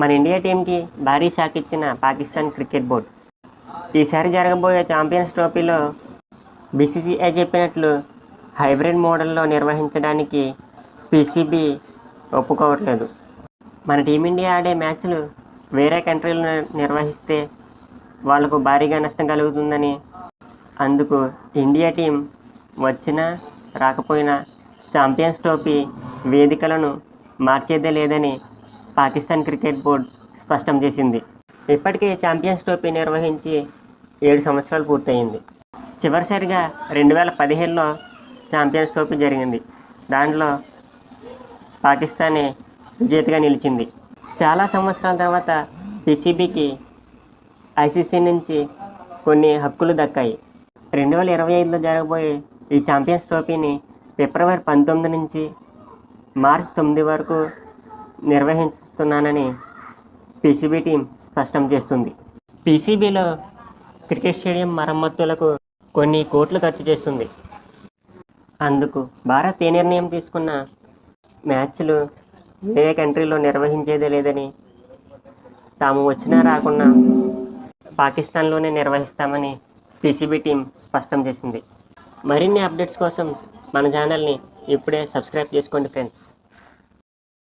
మన ఇండియా టీంకి భారీ షాక్ ఇచ్చిన పాకిస్తాన్ క్రికెట్ బోర్డ్. ఈసారి జరగబోయే ఛాంపియన్స్ ట్రోఫీలో బీసీసీఐ చెప్పినట్లు హైబ్రిడ్ మోడల్లో నిర్వహించడానికి పీసీబీ ఒప్పుకోవట్లేదు. మన టీమిండియా ఆడే మ్యాచ్లు వేరే కంట్రీలో నిర్వహిస్తే వాళ్ళకు భారీగా నష్టం కలుగుతుందని అందుకు ఇండియా టీం వచ్చినా రాకపోయినా ఛాంపియన్స్ ట్రోఫీ వేదికలను మార్చేదే లేదని పాకిస్తాన్ క్రికెట్ బోర్డు స్పష్టం చేసింది. ఇప్పటికే ఛాంపియన్స్ ట్రోఫీ నిర్వహించి ఏడు సంవత్సరాలు పూర్తయింది. చివరిసారిగా రెండు వేల పదిహేనులో ఛాంపియన్స్ ట్రోఫీ జరిగింది. దాంట్లో పాకిస్తానే విజేతగా నిలిచింది. చాలా సంవత్సరాల తర్వాత పిసిబికి ఐసీసీ నుంచి కొన్ని హక్కులు దక్కాయి. రెండు వేల ఇరవై ఐదులో జరగబోయే ఈ ఛాంపియన్స్ ట్రోఫీని ఫిబ్రవరి పంతొమ్మిది నుంచి మార్చి తొమ్మిది వరకు నిర్వహిస్తున్నానని పీసీబీ టీం స్పష్టం చేస్తుంది. పీసీబీలో క్రికెట్ స్టేడియం మరమ్మతులకు కొన్ని కోట్లు ఖర్చు చేస్తుంది. అందుకు భారత్ ఏ నిర్ణయం తీసుకున్న మ్యాచ్లు వేరే కంట్రీలో నిర్వహించేదే లేదని తాము వచ్చినా రాకున్నా పాకిస్తాన్లోనే నిర్వహిస్తామని పీసీబీ టీం స్పష్టం చేసింది. మరిన్ని అప్డేట్స్ కోసం మన ఛానల్ని ఇప్పుడే సబ్స్క్రైబ్ చేసుకోండి ఫ్రెండ్స్.